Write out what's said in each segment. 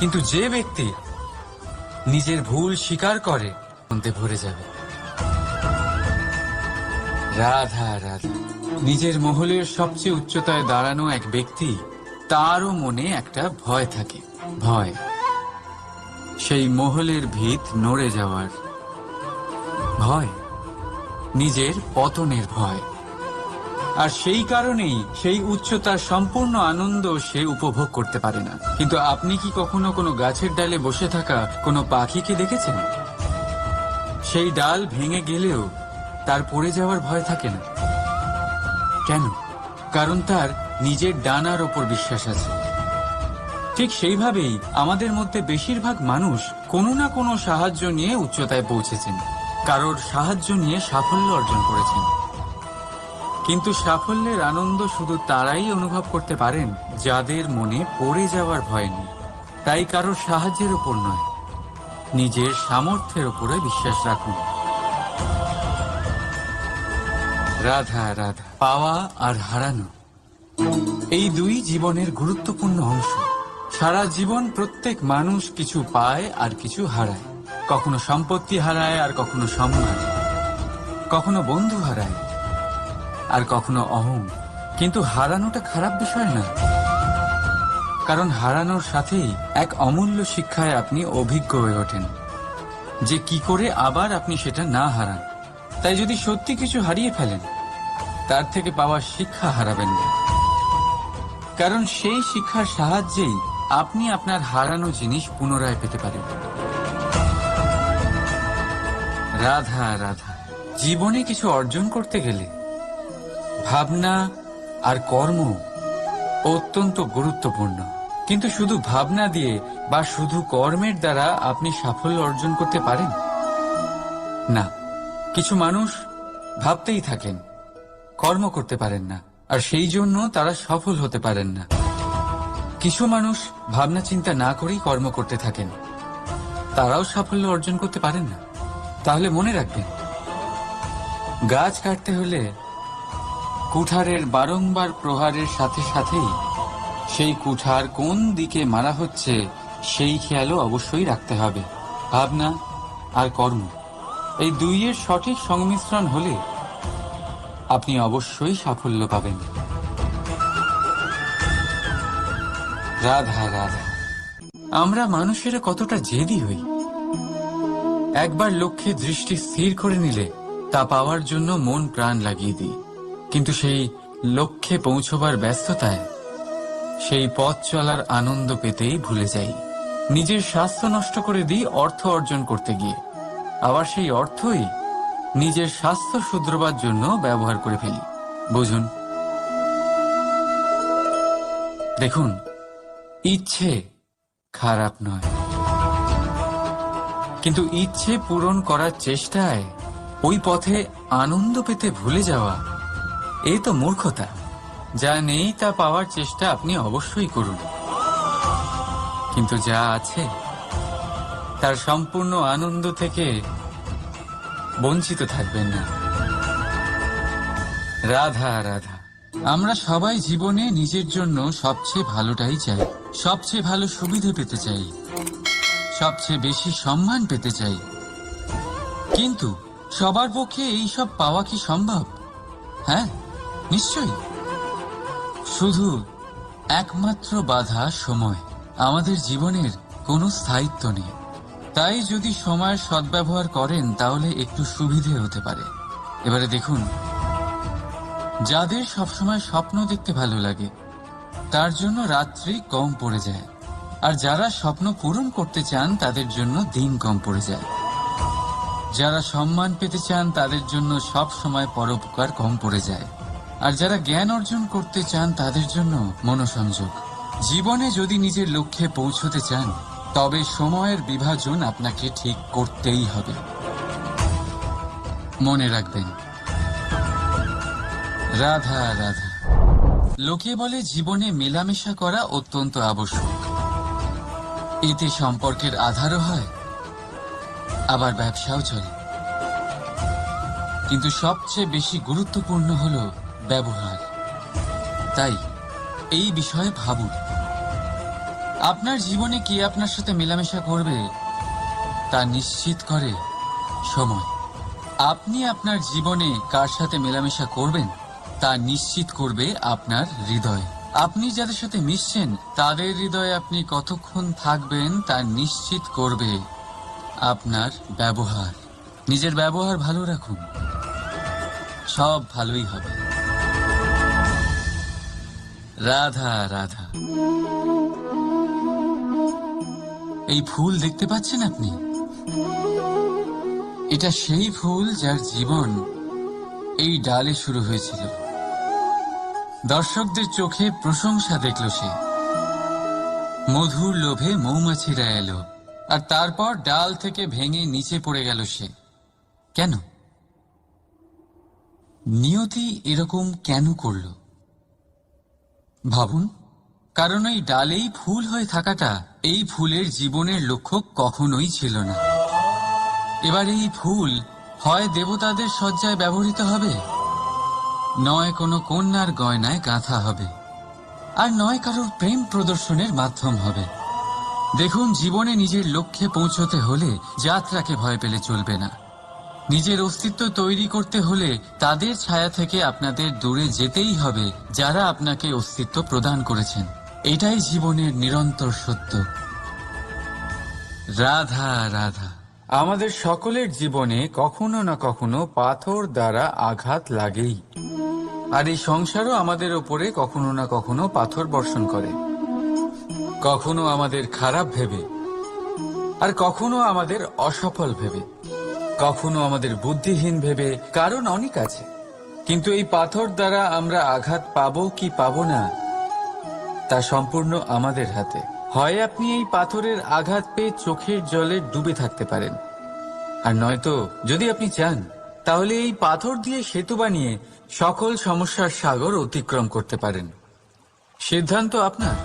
কিন্তু যে ব্যক্তি নিজের ভুল স্বীকার করে, মনতে ভরে যাবে। রাধা রাধা। নিজের মহলের সবচেয়ে উচ্চতায় দাঁড়ানো এক ব্যক্তি, তারও মনে একটা ভয় থাকে। ভয়। সেই মহলের ভিত নড়ে যাওয়ার ভয়। নিজের পতনের ভয়। আর সেই কারণেই সেই উচ্চতার সম্পূর্ণ আনন্দ সে উপভোগ করতে পারে না। কিন্তু আপনি কি কখনো কোনো গাছের ডালে বসে থাকা কোনো পাখিকে দেখেছেন? সেই ডাল ভেঙে গেলেও তার পড়ে যাওয়ার ভয় থাকে না। কেন? কারণ তার নিজের ডানার ওপর বিশ্বাস আছে। ঠিক সেইভাবেই আমাদের মধ্যে বেশিরভাগ মানুষ কোনো না কোনো সাহায্য নিয়ে উচ্চতায় পৌঁছেছেন। কারোর সাহায্য নিয়ে সাফল্য অর্জন করেছেন। কিন্তু সাফল্যের আনন্দ শুধু তারাই অনুভব করতে পারেন যাদের মনে পড়ে যাওয়ার ভয় নেই। তাই কারোর সাহায্যের উপর নয়, নিজের সামর্থ্যের উপরে বিশ্বাস রাখুন। রাধা রাধা, পাওয়া আর হারানো, এই দুই জীবনের গুরুত্বপূর্ণ অংশ। সারা জীবন প্রত্যেক মানুষ কিছু পায় আর কিছু হারায়। কখনো সম্পত্তি হারায় আর কখনো সম্মান। কখনো বন্ধু হারায়। আর কখনো অহং কিন্তু হারানোটা খারাপ বিষয় না। কারণ হারানোর সাথেই এক অমূল্য শিক্ষায় আপনি অভিজ্ঞ হয়ে ওঠেন। যে কি করে আবার আপনি সেটা না হারান। তাই যদি সত্যি কিছু হারিয়ে ফেলেন, তার থেকে পাওয়া শিক্ষা হারাবেন না। কারণ সেই শিক্ষার সাহায্যেই আপনি আপনার হারানো জিনিস পুনরায় পেতে পারেন। রাধা রাধা, জীবনে কিছু অর্জন করতে গেলে ভাবনা আর কর্ম অত্যন্ত গুরুত্বপূর্ণ। কিন্তু শুধু ভাবনা দিয়ে বা শুধু কর্মের দ্বারা আপনি সাফল্য অর্জন করতে পারেন? না, কিছু মানুষ ভাবতেই থাকেন, কর্ম করতে পারেন না, আর সেই জন্য তারা সফল হতে পারেন না। কিছু মানুষ ভাবনা চিন্তা না করেই কর্ম করতে থাকেন, তারাও সাফল্য অর্জন করতে পারেন না। তাহলে মনে রাখবেন, গাছ কাটতে হলে কুঠারের বারংবার প্রহারের সাথে সাথেই সেই কুঠার কোন দিকে মারা হচ্ছে, সেই খেয়ালও অবশ্যই রাখতে হবে। ভাবনা আর কর্ম, এই দুইয়ের সঠিক সংমিশ্রণ হলে আপনি অবশ্যই সাফল্য পাবেন। রাধা রাধা, আমরা মানুষেরা কতটা জেদি হই। একবার লক্ষ্যে দৃষ্টি স্থির করে নিলে তা পাওয়ার জন্য মন প্রাণ লাগিয়ে দিই। কিন্তু সেই লক্ষ্যে পৌঁছবার ব্যস্ততায় সেই পথ চলার আনন্দ পেতেই ভুলে যাই। নিজের স্বাস্থ্য নষ্ট করে দিই অর্থ অর্জন করতে গিয়ে। আবার সেই অর্থই নিজের স্বাস্থ্য শুধরবার জন্য ব্যবহার করে ফেলি। বুঝুন? দেখুন, ইচ্ছে খারাপ নয়। কিন্তু ইচ্ছে পূরণ করার চেষ্টায় ওই পথে আনন্দ পেতে ভুলে যাওয়া এই তো মূর্খতা। যা নেই তা পাওয়ার চেষ্টা আপনি অবশ্যই করুন। কিন্তু যা আছে, তার সম্পূর্ণ আনন্দ থেকে বঞ্চিত থাকবেন না। রাধা রাধা, আমরা সবাই জীবনে নিজের জন্য সবচেয়ে ভালোটাই চাই, সবচেয়ে ভালো সুবিধে পেতে চাই, সবচেয়ে বেশি সম্মান পেতে চাই। কিন্তু সবার পক্ষে এই সব পাওয়া কি সম্ভব? হ্যাঁ? নিশ্চয়ই। শুধু একমাত্র বাধা সময়। আমাদের জীবনের কোনো স্থায়িত্ব নেই। তাই যদি সময়ের সদ্ব্যবহার করেন, তাহলে একটু সুবিধে হতে পারে। এবারে দেখুন। যাদের সবসময় স্বপ্ন দেখতে ভালো লাগে, তার জন্য রাত্রি কম পড়ে যায়। আর যারা স্বপ্ন পূরণ করতে চান, তাদের জন্য দিন কম পড়ে যায়। যারা সম্মান পেতে চান, তাদের জন্য সব সময় পরোপকার কম পড়ে যায়। আর যারা জ্ঞান অর্জন করতে চান তাদের জন্য মনোসংযোগ। জীবনে যদি নিজের লক্ষ্যে পৌঁছতে চান, তবে সময়ের বিভাজন আপনাকে ঠিক করতেই হবে। মনে রাখবেন। রাধা রাধা। লোকে বলে জীবনে মেলামেশা করা অত্যন্ত আবশ্যক। এতে সম্পর্কের আধারও হয়, আবার ব্যবসাও চলে। কিন্তু সবচেয়ে বেশি গুরুত্বপূর্ণ হল ব্যবহার। তাই, এই বিষয়ে ভাবুন। আপনার জীবনে কি আপনার সাথে মেলামেশা করবে, তা নিশ্চিত করে সময়। আপনি আপনার জীবনে কার সাথে মেলামেশা করবেন, তা নিশ্চিত করবে আপনার হৃদয়। আপনি যাদের সাথে মিশছেন, তাদের হৃদয়ে আপনি কতক্ষণ থাকবেন, তা নিশ্চিত করবে আপনার ব্যবহার। নিজের ব্যবহার ভালো রাখুন। সব ভালোই হবে। রাধা রাধা। এই ফুল দেখতে পাচ্ছেন আপনি? এটা সেই ফুল যার জীবন এই ডালে শুরু হয়েছিল। দর্শকদের চোখে প্রশংসা দেখল সে। মধুর লোভে মৌমাছিরা এলো, আর তারপর ডাল থেকে ভেঙে নিচে পড়ে গেল সে। কেন? নিয়তি এরকম কেন করল? ভাবুন, কারণ এই ডালেই ফুল হয়ে থাকাটা এই ফুলের জীবনের লক্ষ্য কখনোই ছিল না। এবার এই ফুল হয় দেবতাদের শয্যায় ব্যবহৃত হবে? নয় কোনো কন্যার গয়নায় গাঁথা হবে, আর নয় কারোর প্রেম প্রদর্শনের মাধ্যম হবে। দেখুন, জীবনে নিজের লক্ষ্যে পৌঁছতে হলে যাত্রাকে ভয় পেলে চলবে না। নিজের অস্তিত্ব তৈরি করতে হলে তাদের ছায়া থেকে আপনাদের দূরে যেতেই হবে যারা আপনাকে অস্তিত্ব প্রদান করেছেন। এটাই জীবনের নিরন্তর সত্য। রাধা রাধা। আমাদের সকলের জীবনে কখনো না কখনো পাথর দ্বারা আঘাত লাগেই। আর এই সংসারও আমাদের ওপরে কখনো না কখনো পাথর বর্ষণ করে। কখনো আমাদের খারাপ ভেবে, আর কখনো আমাদের অসফল ভেবে। কখনো আমাদের বুদ্ধিহীন ভেবে কারণ অনেক আছে। কিন্তু এই পাথর দ্বারা আমরা আঘাত পাব কি পাব না, তা সম্পূর্ণ আমাদের হাতে। হয় আপনি এই পাথরের আঘাত পেয়ে চোখের জলে ডুবে থাকতে পারেন। আর নয়তো যদি আপনি চান, তাহলে এই পাথর দিয়ে সেতু বানিয়ে সকল সমস্যার সাগর অতিক্রম করতে পারেন। সিদ্ধান্ত আপনার।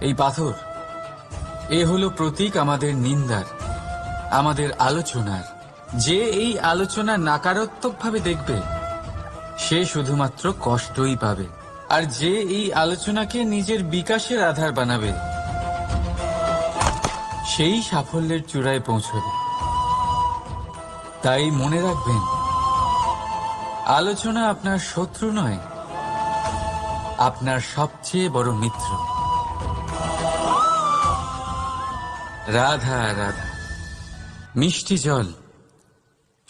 এই পাথর, এ হলো প্রতীক আমাদের নিন্দার, আমাদের আলোচনার। যে এই আলোচনা নাকারাত্মকভাবে দেখবে, সে শুধুমাত্র কষ্টই পাবে। আর যে এই আলোচনাকে নিজের বিকাশের আধার বানাবে, সেই সাফল্যের চূড়ায় পৌঁছবে। তাই মনে রাখবেন, আলোচনা আপনার শত্রু নয়, আপনার সবচেয়ে বড় মিত্র। রাধা রাধা, মিষ্টি জল।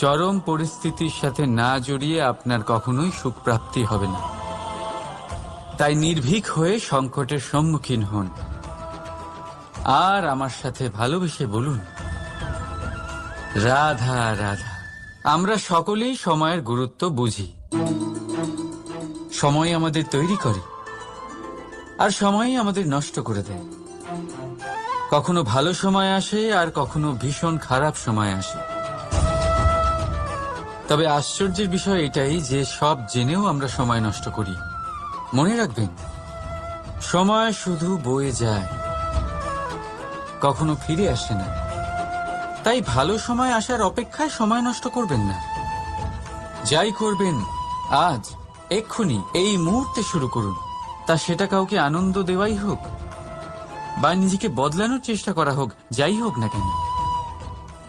চরম পরিস্থিতির সাথে না জড়িয়ে আপনার কখনোই সুখপ্রাপ্তি হবে না। তাই নির্ভীক হয়ে সংকটের সম্মুখীন হন। আর আমার সাথে ভালোবেসে বলুন, রাধা রাধা, আমরা সকলেই সময়ের গুরুত্ব বুঝি। সময় আমাদের তৈরি করে, আর সময়ই আমাদের নষ্ট করে দেয়। কখনো ভালো সময় আসে, আর কখনো ভীষণ খারাপ সময় আসে। তবে আশ্চর্যের বিষয় এটাই যে সব জেনেও আমরা সময় নষ্ট করি। মনে রাখবেন, সময় শুধু বয়ে যায়, কখনো ফিরে আসে না। তাই ভালো সময় আসার অপেক্ষায় সময় নষ্ট করবেন না। যাই করবেন, আজ, এক্ষুনি, এই মুহূর্তে শুরু করুন। তা সেটা কাউকে আনন্দ দেওয়াই হোক, বা নিজেকে বদলানোর চেষ্টা করা হোক, যাই হোক না কেন।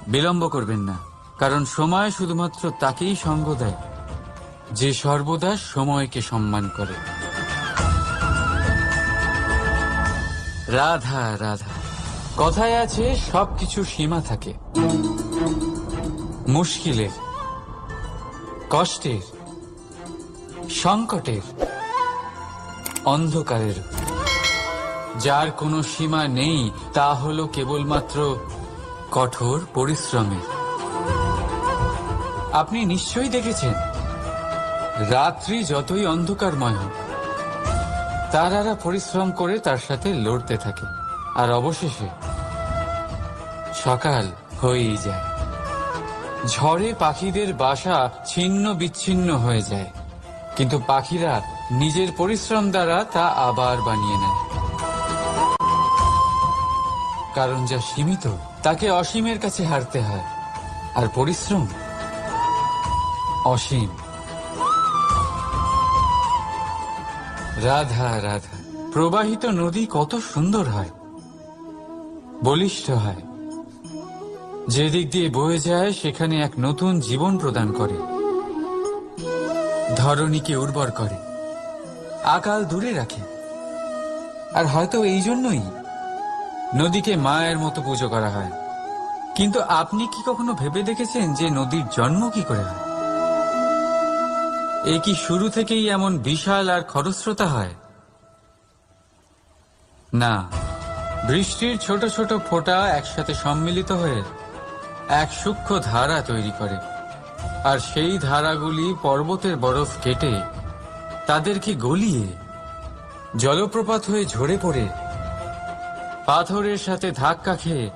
বিলম্ব করবেন না। কারণ সময় শুধুমাত্র তাকেই সঙ্গ দেয়, যে সর্বদা সময়কে সম্মান করে। রাধা রাধা, কথায় আছে সবকিছু সীমা থাকে। মুশকিলের, কষ্টের, সংকটের, অন্ধকারের। যার কোনো সীমা নেই, তা হলো কেবলমাত্র কঠোর পরিশ্রমের। আপনি নিশ্চয়ই দেখেছেন। রাত্রি যতই অন্ধকারময় হোক, তারারা পরিশ্রম করে তার সাথে লড়তে থাকে। আর অবশেষে সকাল হয়েই যায়। ঝড়ে পাখিদের বাসা ছিন্ন বিচ্ছিন্ন হয়ে যায়। কিন্তু পাখিরা নিজের পরিশ্রম দ্বারা তা আবার বানিয়ে নেয়। কারণ যা সীমিত, তাকে অসীমের কাছে হারতে হয়। আর পরিশ্রম অসীম। রাধা রাধা, প্রবাহিত নদী কত সুন্দর হয়। বলিষ্ঠ হয়। যেদিক দিয়ে বয়ে যায়, সেখানে এক নতুন জীবন প্রদান করে। ধরণীকে উর্বর করে। আকাল দূরে রাখে। আর হয়তো এই জন্যই নদীকে মায়ের মতো পুজো করা হয়। কিন্তু আপনি কি কখনো ভেবে দেখেছেন যে নদীর জন্ম কি করে হয়? এ কি শুরু থেকেই এমন বিশাল আর খরস্রোতা হয়? না, বৃষ্টির ছোট ছোট ফোঁটা একসাথে সম্মিলিত হয়ে এক সূক্ষ্ম ধারা তৈরি করে। আর সেই ধারাগুলি পর্বতের বরফ কেটে তাদেরকে গলিয়ে জলপ্রপাত হয়ে ঝরে পড়ে, পাথরের সাথে ধাক্কা খেয়ে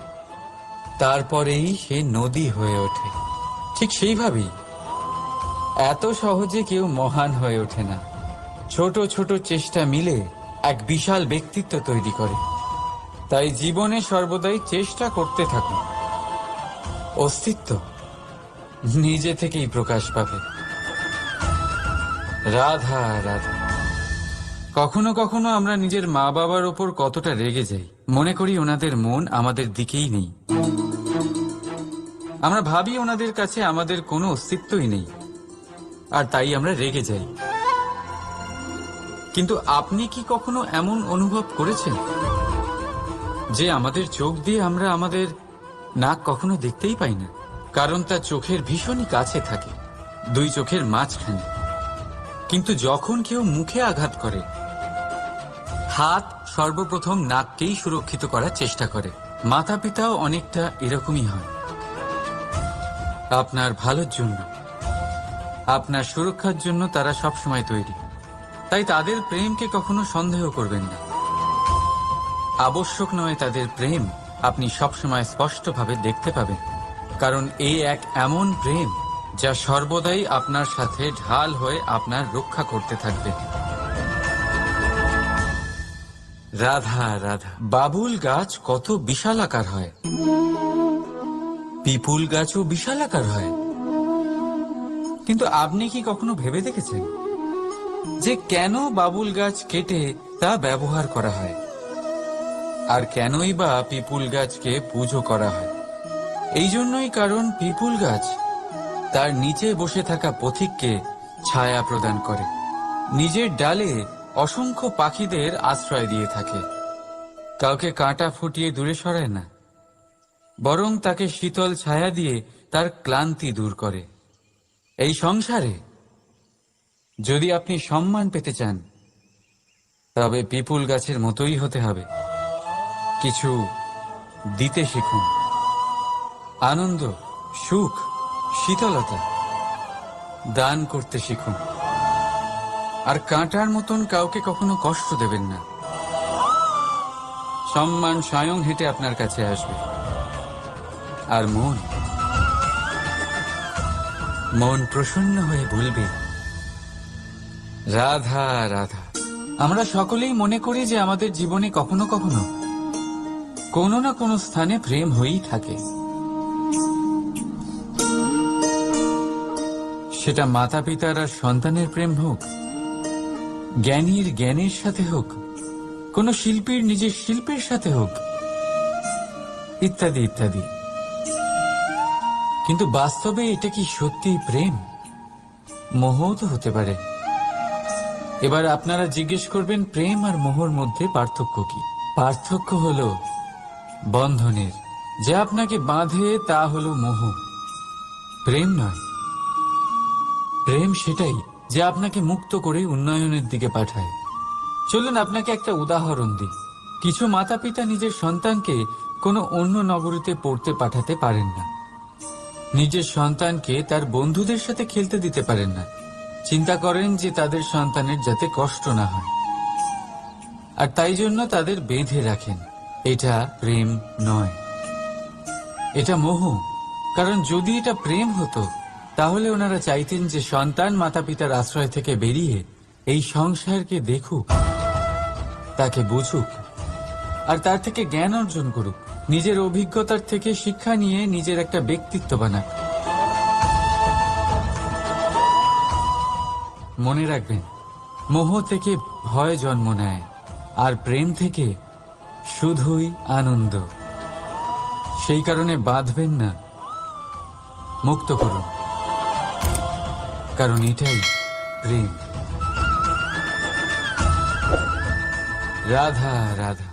তারপরেই সে নদী হয়ে ওঠে। ঠিক সেইভাবেই এত সহজে কেউ মহান হয়ে ওঠে না। ছোট ছোট চেষ্টা মিলে এক বিশাল ব্যক্তিত্ব তৈরি করে। তাই জীবনে সর্বদাই চেষ্টা করতে থাকুন। অস্তিত্ব নিজে থেকেই প্রকাশ পাবে। রাধা রাধা। কখনো কখনো আমরা নিজের মা বাবার ওপর কতটা রেগে যাই, মনে করি ওনাদের মন আমাদের দিকেই নেই। আমরা ভাবি ওনাদের কাছে আমাদের কোনো অস্তিত্বই নেই। আর তাই আমরা রেগে যাই। কিন্তু আপনি কি কখনো এমন অনুভব করেছেন? যে আমাদের চোখ দিয়ে আমরা আমাদের নাক কখনো দেখতেই পাই না, কারণ তা চোখের ভীষণই কাছে থাকে, দুই চোখের মাঝখানে। কিন্তু যখন কেউ মুখে আঘাত করে, হাত সর্বপ্রথম নাককেই সুরক্ষিত করার চেষ্টা করে। মাতা পিতাও অনেকটা এরকমই হয়। আপনার ভালোর জন্য। আপনার সুরক্ষার জন্য তারা সবসময় তৈরি। তাই তাদের প্রেমকে কখনো সন্দেহ করবেন না। আবশ্যক নয় তাদের প্রেম, আপনি সবসময় স্পষ্টভাবে দেখতে পাবেন। কারণ এই এক এমন প্রেম, যা সর্বদাই আপনার সাথে ঢাল হয়ে আপনার রক্ষা করতে থাকবে। রাধা রাধা। বাবুল গাছ কত বিশাল আকার হয়। পিপুল গাছও বিশাল আকার হয়। কিন্তু আপনি কি কখনো ভেবে দেখেছেন যে কেন বাবুল গাছ কেটে তা ব্যবহার করা হয়? আর কেনই বা পিপুল গাছকে পুজো করা হয়? এই জন্যই কারণ পিপুল গাছ তার নিচে বসে থাকা পথিককে ছায়া প্রদান করে। নিজের ডালে অসংখ্য পাখিদের আশ্রয় দিয়ে থাকে। কাউকে কাঁটা ফুটিয়ে দূরে সরায় না। বরং তাকে শীতল ছায়া দিয়ে তার ক্লান্তি দূর করে। এই সংসারে যদি আপনি সম্মান পেতে চান, তবে পিপুল গাছের মতোই হতে হবে। কিছু দিতে শিখুন। আনন্দ, সুখ, শীতলতা দান করতে শিখুন। আর কাঁটার মতন কাউকে কখনো কষ্ট দেবেন না। সম্মান স্বয়ং হেঁটে আপনার কাছে আসবে। আর মন মন প্রসন্ন হয়ে বলবে, রাধা রাধা, আমরা সকলেই মনে করি যে আমাদের জীবনে কখনো কখনো কোনো না কোনো স্থানে প্রেম হয়েই থাকে। সেটা মাতা পিতার আর সন্তানের প্রেম হোক, জ্ঞানীর জ্ঞানের সাথে হোক, কোন শিল্পীর নিজের শিল্পের সাথে হোক, ইত্যাদি ইত্যাদি। কিন্তু বাস্তবে এটা কি সত্যি প্রেম? মোহও তো হতে পারে। এবার আপনারা জিজ্ঞেস করবেন, প্রেম আর মোহর মধ্যে পার্থক্য কি? পার্থক্য হলো বন্ধনের। যা আপনাকে বাঁধে তা হলো মোহ। প্রেম নয়। প্রেম সেটাই যে আপনাকে মুক্ত করে উন্নয়নের দিকে পাঠায়। চলুন আপনাকে একটা উদাহরণ দিই। কিছু মাতা পিতা নিজের সন্তানকে কোনো অন্য নগরীতে পড়তে পাঠাতে পারেন না। নিজের সন্তানকে তার বন্ধুদের সাথে খেলতে দিতে পারেন না। চিন্তা করেন যে তাদের সন্তানের যাতে কষ্ট না হয়। আর তাই জন্য তাদের বেঁধে রাখেন। এটা প্রেম নয়। এটা মোহ। কারণ যদি এটা প্রেম হতো, তাহলে ওনারা চাইতেন যে সন্তান মাতা পিতার আশ্রয় থেকে বেরিয়ে এই সংসারকে দেখুক, তাকে বুঝুক, আর তার থেকে জ্ঞান অর্জন করুক। নিজের অভিজ্ঞতার থেকে শিক্ষা নিয়ে নিজের একটা ব্যক্তিত্ব বানাক মনে রাখবেন, মোহ থেকে ভয় জন্ম নেয়, আর প্রেম থেকে শুধুই আনন্দ। সেই কারণে বাঁধবেন না, মুক্ত করুন। কারণ এটাই প্রেম। রাধা রাধা।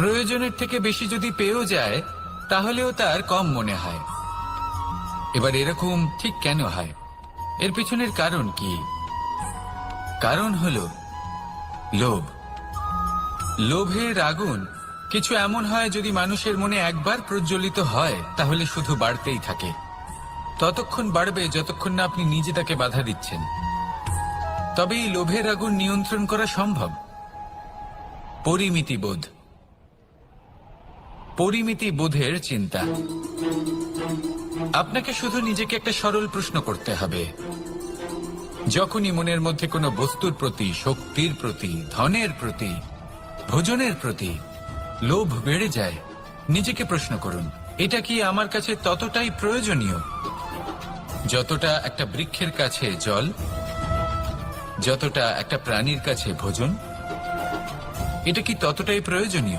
প্রয়োজনের থেকে বেশি যদি পেয়েও যায়, তাহলেও তার কম মনে হয়। এবার এরকম ঠিক কেন হয়? এর পিছনের কারণ কি? কারণ হল, লোভ। লোভের আগুন কিছু এমন হয় যদি মানুষের মনে একবার প্রজ্বলিত হয়, তাহলে শুধু বাড়তেই থাকে। ততক্ষণ বাড়বে যতক্ষণ না আপনি নিজে তাকে বাধা দিচ্ছেন। তবে এই লোভের আগুন নিয়ন্ত্রণ করা সম্ভব। পরিমিতি বোধ পরিমিতি বোধের চিন্তা। আপনাকে শুধু নিজেকে একটা সরল প্রশ্ন করতে হবে। যখনই মনের মধ্যে কোনো বস্তুর প্রতি, শক্তির প্রতি, ধনের প্রতি, ভোজনের প্রতি লোভ বেড়ে যায়, নিজেকে প্রশ্ন করুন, এটা কি আমার কাছে ততটাই প্রয়োজনীয়? যতটা একটা বৃক্ষের কাছে জল, যতটা একটা প্রাণীর কাছে ভোজন, এটা কি ততটাই প্রয়োজনীয়?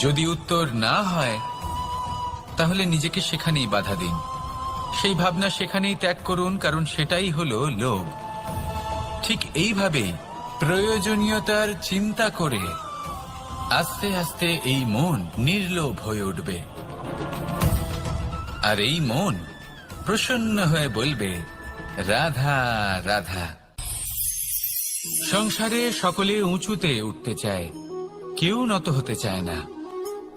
যদি উত্তর না হয়, তাহলে নিজেকে সেখানেই বাধা দিন। সেই ভাবনা সেখানেই ত্যাগ করুন, কারণ সেটাই হলো লোভ। ঠিক এইভাবেই প্রয়োজনীয়তার চিন্তা করে আস্তে আস্তে এই মন নির্লোভ হয়ে উঠবে। আর এই মন প্রসন্ন হয়ে বলবে, রাধা রাধা। সংসারে সকলে উঁচুতে উঠতে চায়, কেউ নত হতে চায় না।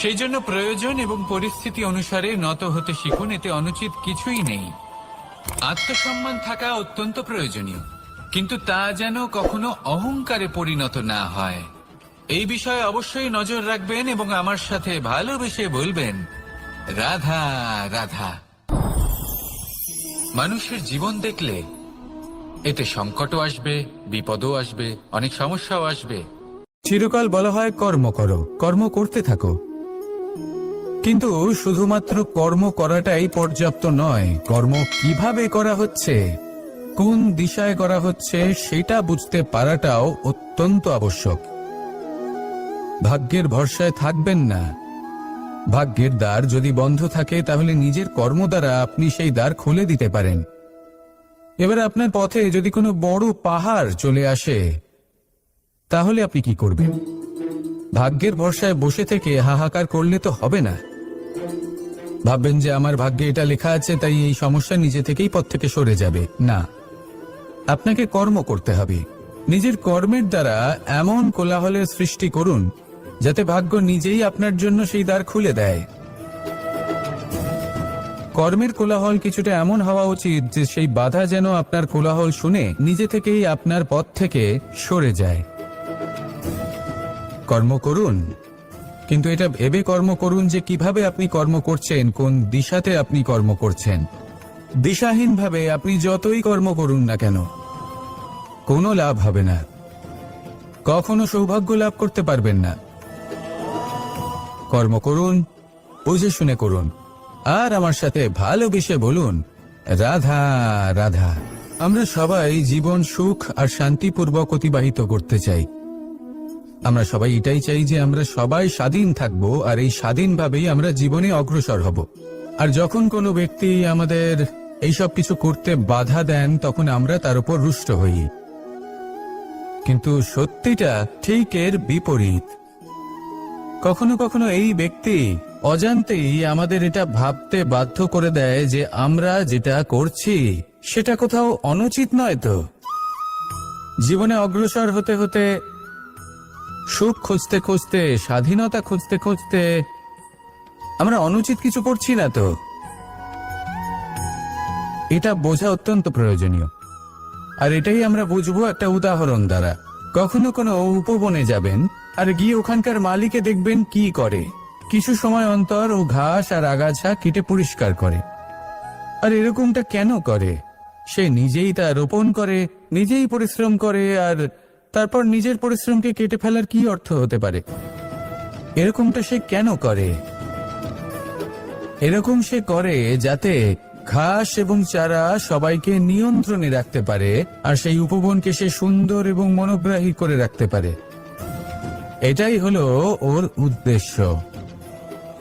সেই জন্য প্রয়োজন এবং পরিস্থিতি অনুসারে নত হতে শিখুন, এতে অনুচিত কিছুই নেই। আত্মসম্মান থাকা অত্যন্ত প্রয়োজনীয়, কিন্তু তা যেন কখনো অহংকারে পরিণত না হয়। এই বিষয়ে অবশ্যই নজর রাখবেন এবং আমার সাথে ভালোবেসে বলবেন, রাধা রাধা। মানুষের জীবন দেখলে এতে সংকটও আসবে, বিপদও আসবে, অনেক সমস্যাও আসবে। চিরকাল বলা হয় কর্ম করো, কর্ম করতে থাকো। কিন্তু শুধুমাত্র কর্ম করাটাই পর্যাপ্ত নয়, কর্ম কীভাবে করা হচ্ছে, কোন দিশায় করা হচ্ছে সেটা বুঝতে পারাটাও অত্যন্ত আবশ্যক। ভাগ্যের ভরসায় থাকবেন না। ভাগ্যের দ্বার যদি বন্ধ থাকে তাহলে নিজের কর্ম দ্বারা আপনি সেই দ্বার খুলে দিতে পারেন। এবার আপনার পথে যদি কোনো বড় পাহাড় চলে আসে, তাহলে আপনি কি করবেন? ভাগ্যের ভরসায় বসে থেকে হাহাকার করলে তো হবে না। ভাববেন যে আমার ভাগ্যে এটা লেখা আছে, তাই এই সমস্যা নিজে থেকেই পথ থেকে সরে যাবে। না। আপনাকে কর্ম করতে হবে। নিজের কর্মের দ্বারা এমন কোলাহলের সৃষ্টি করুন, যাতে ভাগ্য নিজেই আপনার জন্য সেই দ্বার খুলে দেয়। কর্মের কোলাহল কিছুটা এমন হওয়া উচিত যে সেই বাধা যেন আপনার কোলাহল শুনে নিজে থেকেই আপনার পথ থেকে সরে যায়। কর্ম করুন। কিন্তু এটা ভেবে কর্ম করুন যে কীভাবে আপনি কর্ম করছেন, কোন দিশাতে আপনি কর্ম করছেন। দিশাহীনভাবে আপনি যতই কর্ম করুন না কেন, কোনো লাভ হবে না। কখনো সৌভাগ্য লাভ করতে পারবেন না। কর্ম করুন, বুঝে শুনে করুন। আর আমার সাথে ভালোবেসে বলুন, রাধা রাধা। আমরা সবাই জীবন সুখ আর শান্তিপূর্বক অতিবাহিত করতে চাই। আমরা সবাই এটাই চাই যে আমরা সবাই স্বাধীন থাকব আর এই স্বাধীনভাবেই আমরা জীবনে অগ্রসর হব। আর যখন কোনো ব্যক্তি আমাদের এইসব কিছু করতে বাধা দেন, তখন আমরা তার উপর রুষ্ট হই। কিন্তু সত্যিটা ঠিক এর বিপরীত। কখনো কখনো এই ব্যক্তি অজান্তেই আমাদের এটা ভাবতে বাধ্য করে দেয় যে আমরা যেটা করছি, সেটা কোথাও অনুচিত নয় তো। জীবনে অগ্রসর হতে হতে সুখ খুঁজতে খুঁজতে, স্বাধীনতা খুঁজতে খুঁজতে, আমরা অনুচিত কিছু করছি না তো। এটা বোঝা অত্যন্ত প্রয়োজনীয়। আর এটাই আমরা বুঝব একটা উদাহরণ দ্বারা। কখনো কোনো উপবনে যাবেন আর গিয়ে ওখানকার মালিকে দেখবেন কি করে। কিছু সময় অন্তর ও ঘাস আর আগাছা কেটে পরিষ্কার করে। আর এরকমটা কেন করে? সে নিজেই তা রোপণ করে, নিজেই পরিশ্রম করে আর তারপর নিজের পরিশ্রমকে কেটে ফেলার কি অর্থ হতে পারে? এরকমটা সে কেন করে? এরকম সে করে যাতে ঘাস এবং চারা সবাইকে নিয়ন্ত্রণে রাখতে পারে আর সেই উপবনকে সে সুন্দর এবং মনোগ্রাহী করে রাখতে পারে। এটাই হলো ওর উদ্দেশ্য।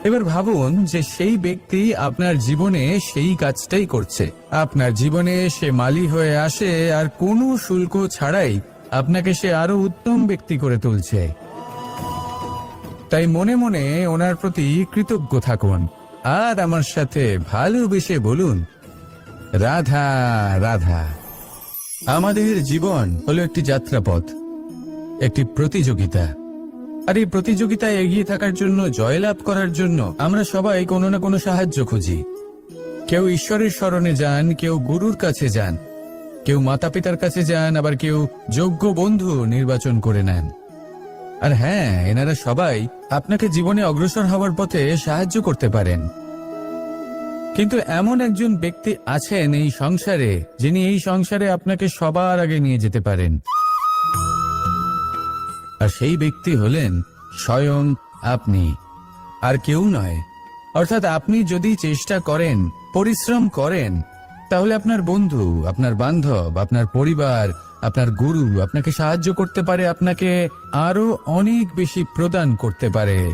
এবার ভাবুন যে সেই ব্যক্তি আপনার জীবনে সেই কাজটাই করছে। আপনার জীবনে সে মালি হয়ে আসে আর কোনো শুল্ক ছাড়াই আপনাকে সে আরও উত্তম ব্যক্তি করে তুলছে। তাই মনে মনে ওনার প্রতি কৃতজ্ঞ থাকুন। আর আমার সাথে ভালোবেসে বলুন, রাধা রাধা। আমাদের জীবন হলো একটি যাত্রাপথ, একটি প্রতিযোগিতা। আর এই প্রতিযোগিতায় এগিয়ে থাকার জন্য, জয়লাভ করার জন্য আমরা সবাই কোনো না কোনো সাহায্য খুঁজি। কেউ ঈশ্বরের স্মরণে যান, কেউ গুরুর কাছে যান। কেউ মাতা পিতার কাছে যান, আবার কেউ যোগ্য বন্ধু নির্বাচন করে নেন। আর হ্যাঁ এনারা সবাই আপনাকে জীবনে অগ্রসর হওয়ার পথে সাহায্য করতে পারেন। কিন্তু এমন একজন ব্যক্তি আছেন এই সংসারে, যিনি এই সংসারে আপনাকে সবার আগে নিয়ে যেতে পারেন। আর সেই ব্যক্তি হলেন স্বয়ং আপনি, আর কেউ নয়। অর্থাৎ আপনি যদি চেষ্টা করেন, পরিশ্রম করেন তাহলে আপনার বন্ধু, আপনার বান্ধব, আপনার পরিবার, আপনার গুরু আপনাকে সাহায্য করতে পারে, আপনাকে আরও অনেক বেশি প্রদান করতে পারে।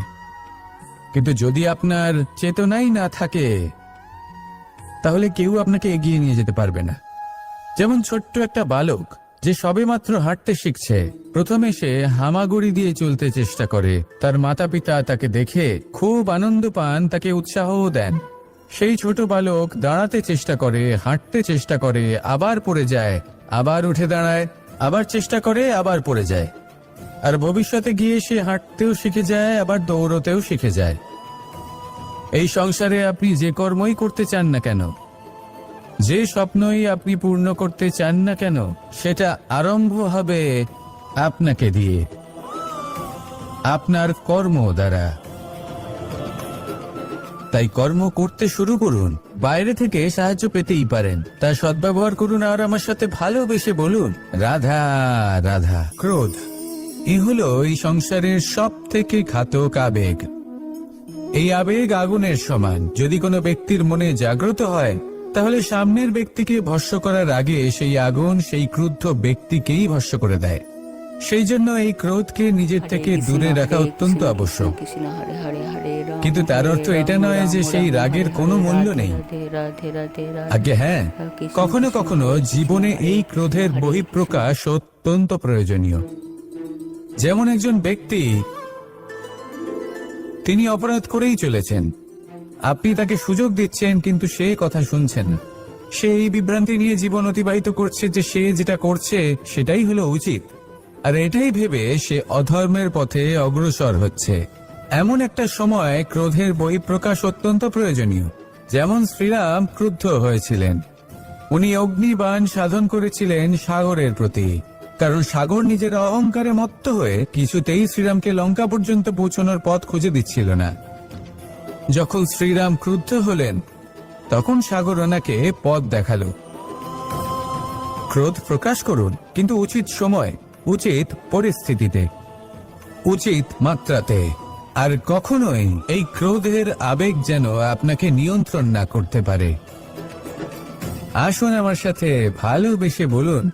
কিন্তু যদি আপনার চেতনাই না থাকে, তাহলে কেউ আপনাকে এগিয়ে নিয়ে যেতে পারবে না। যেমন ছোট্ট একটা বালক, যে সবেমাত্র হাঁটতে শিখছে, প্রথমে সে হামাগুড়ি দিয়ে চলতে চেষ্টা করে, তার মাতা পিতা তাকে দেখে খুব আনন্দ পান, তাকে উৎসাহও দেন। সেই ছোট বালক দাঁড়াতে চেষ্টা করে, হাঁটতে চেষ্টা করে, আবার পড়ে যায়, আবার উঠে দাঁড়ায়, আবার চেষ্টা করে, আবার পড়ে যায়। আর ভবিষ্যতে গিয়ে সে হাঁটতেও শিখে যায়, আবার দৌড়তেও শিখে যায়। এই সংসারে আপনি যে কর্মই করতে চান না কেন, যে স্বপ্নই আপনি পূর্ণ করতে চান না কেন, সেটা আরম্ভ হবে আপনাকে দিয়ে, আপনার কর্ম দ্বারা। তাই কর্ম করতে শুরু করুন। বাইরে থেকে সাহায্য পেতেই পারেন। তা সদ্ব্যবহার করুন আর আমার সাথে ভালোবেসে বলুন। রাধা রাধা। ক্রোধ এ হলো এই সংসারের সব থেকে ঘাতক আবেগ। এই আবেগ আগুনের সমান। যদি কোনো ব্যক্তির মনে জাগ্রত হয়, তাহলে সামনের ব্যক্তিকে ভস্য করার আগে সেই আগুন, সেই ক্রুদ্ধ ব্যক্তিকেই ভস্য করে দেয়। সেই জন্য এই ক্রোধকে নিজের থেকে দূরে রাখা অত্যন্ত আবশ্যক। কিন্তু তার অর্থ এটা নয় যে সেই রাগের কোনো মূল্য নেই। আগে হ্যাঁ কখনো কখনো জীবনে এই ক্রোধের বহিঃপ্রকাশ অত্যন্ত প্রয়োজনীয়। যেমন একজন ব্যক্তি তিনি অপরাধ করেই চলেছেন। আপনি তাকে সুযোগ দিচ্ছেন কিন্তু সে কথা শুনছেন সে এই বিভ্রান্তি নিয়ে জীবন অতিবাহিত করছে যে সে যেটা করছে সেটাই হলো উচিত। আর এটাই ভেবে সে অধর্মের পথে অগ্রসর হচ্ছে। এমন একটা সময় ক্রোধের বহিঃপ্রকাশ অত্যন্ত প্রয়োজনীয়। যেমন শ্রীরাম ক্রুদ্ধ হয়েছিলেন। উনি অগ্নিবাণ সাধন করেছিলেন সাগরের প্রতি। কারণ সাগর নিজের অহংকারে মত্ত হয়ে কিছুতেই শ্রীরামকে লঙ্কা পর্যন্ত পৌঁছানোর পথ খুঁজে দিচ্ছিল না। যখন শ্রীরাম ক্রুদ্ধ হলেন, তখন সাগর ওনাকে পথ দেখাল। ক্রোধ প্রকাশ করুন, কিন্তু উচিত সময় উচিত পরিস্থিতিতে, উচিত মাত্রাতে, আর কখনোই এই ক্রোধের আবেগ যেন আপনাকে নিয়ন্ত্রণ না করতে পারে। আসুন আমার সাথে ভালোবেসে বলুন,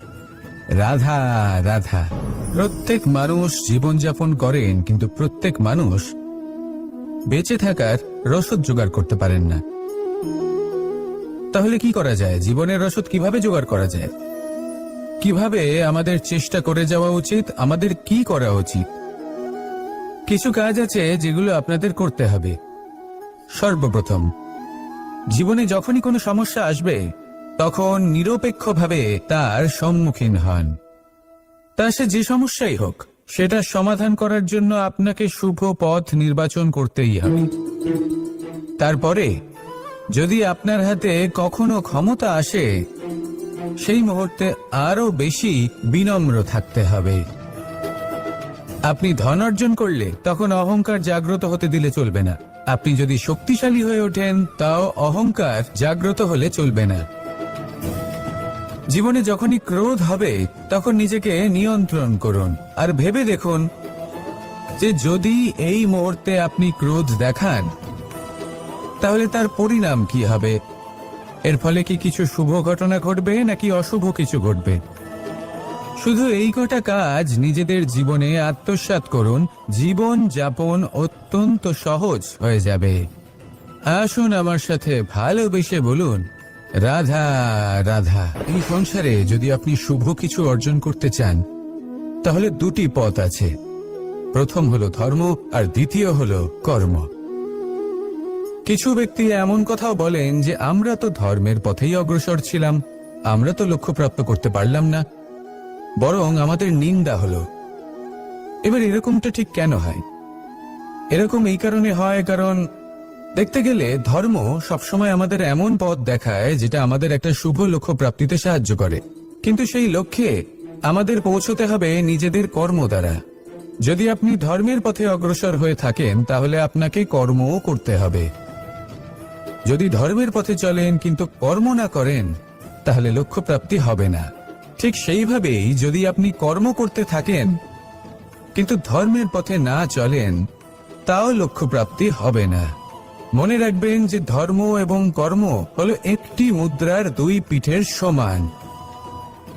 রাধা রাধা, প্রত্যেক মানুষ জীবনযাপন করেন, কিন্তু প্রত্যেক মানুষ বেঁচে থাকার রসদ জোগাড় করতে পারেন না। তাহলে কি করা যায়? জীবনের রসদ কীভাবে জোগাড় করা যায়? কীভাবে আমাদের চেষ্টা করে যাওয়া উচিত? আমাদের কি করা উচিত? কিছু কাজ আছে যেগুলো আপনাদের করতে হবে। সর্বপ্রথম, জীবনে যখনই কোনো সমস্যা আসবে, তখন নিরপেক্ষভাবে তার সম্মুখীন হন। তা সে যে সমস্যাই হোক, সেটা সমাধান করার জন্য আপনাকে শুভ পথ নির্বাচন করতেই হবে। তারপরে, যদি আপনার হাতে কখনো ক্ষমতা আসে সেই মুহূর্তে আরও বেশি বিনম্র থাকতে হবে। আপনি ধন অর্জন করলে তখন অহংকার জাগ্রত হতে দিলে চলবে না। আপনি যদি শক্তিশালী হয়ে ওঠেন, তাও অহংকার জাগ্রত হলে চলবে না। জীবনে যখনই ক্রোধ হবে, তখন নিজেকে নিয়ন্ত্রণ করুন। আর ভেবে দেখুন যে যদি এই মুহূর্তে আপনি ক্রোধ দেখান, তাহলে তার পরিণাম কি হবে? এর ফলে কি কিছু শুভ ঘটনা ঘটবে নাকি অশুভ কিছু ঘটবে? শুধু এই কটা কাজ নিজেদের জীবনে আত্মসাৎ করুন। জীবন যাপন অত্যন্ত সহজ হয়ে যাবে। আসুন আমার সাথে ভালোবেসে বলুন, রাধা রাধা, এই সংসারে যদি আপনি শুভ কিছু অর্জন করতে চান, তাহলে দুটি পথ আছে। প্রথম হলো ধর্ম আর দ্বিতীয় হলো কর্ম। কিছু ব্যক্তি এমন কথাও বলেন যে আমরা তো ধর্মের পথেই অগ্রসর ছিলাম, আমরা তো লক্ষ্য প্রাপ্ত করতে পারলাম না, বরং আমাদের নিন্দা হলো। এবার এরকমটা ঠিক কেন হয়? এরকম এই কারণে হয় কারণ দেখতে গেলে ধর্ম সবসময় আমাদের এমন পথ দেখায় যেটা আমাদের একটা শুভ লক্ষ্য প্রাপ্তিতে সাহায্য করে। কিন্তু সেই লক্ষ্যে আমাদের পৌঁছতে হবে নিজেদের কর্ম দ্বারা। যদি আপনি ধর্মের পথে অগ্রসর হয়ে থাকেন, তাহলে আপনাকে কর্মও করতে হবে। যদি ধর্মের পথে চলেন কিন্তু কর্ম না করেন, তাহলে লক্ষ্য প্রাপ্তি হবে না। ঠিক সেইভাবেই যদি আপনি কর্ম করতে থাকেন, কিন্তু ধর্মের পথে না চলেন, তাও লক্ষ্য প্রাপ্তি হবে না। মনে রাখবেন যে ধর্ম এবং কর্ম হলো একটি মুদ্রার দুই পিঠের সমান।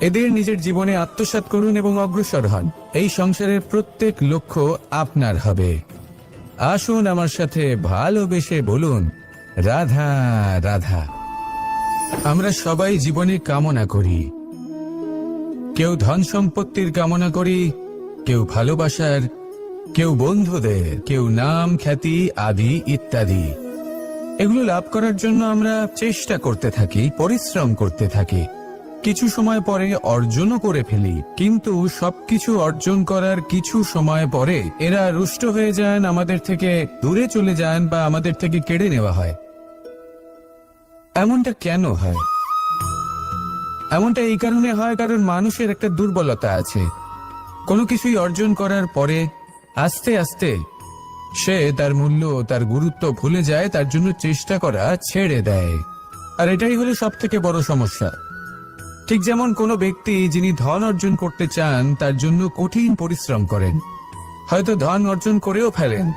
এদের নিজের জীবনে আত্মসাৎ করুন এবং অগ্রসর হন। এই সংসারের প্রত্যেক লক্ষ্য আপনার হবে। আসুন আমার সাথে ভালোবেসে বলুন রাধা রাধা। আমরা সবাই জীবনে কামনা করি। কেউ ধন সম্পত্তির কামনা করি, কেউ ভালোবাসার, কেউ বন্ধুদের, কেউ নাম, খ্যাতি, আদি ইত্যাদি। এগুলো লাভ করার জন্য আমরা চেষ্টা করতে থাকি, পরিশ্রম করতে থাকি। কিছু সময় পরে অর্জনও করে ফেলি, কিন্তু সবকিছু অর্জন করার কিছু সময় পরে এরা রুষ্ট হয়ে যান, আমাদের থেকে দূরে চলে যান বা আমাদের থেকে কেড়ে নেওয়া হয়। এমনটা কেন হয়? এমনটা এই কারণে হয় কারণ মানুষের একটা দুর্বলতা আছে। কোনো কিছুই অর্জন করার পরে আস্তে আস্তে সে তার মূল্য তার গুরুত্ব ভুলে যায়, তার জন্য চেষ্টা করা ছেড়ে দেয়। আর এটাই হলো সব থেকে বড় সমস্যা। ঠিক যেমন কোনো ব্যক্তি যিনি ধন অর্জন করতে চান, তার জন্য কঠিন পরিশ্রম করেন। হয়তো ধন অর্জন করেও ফেলেন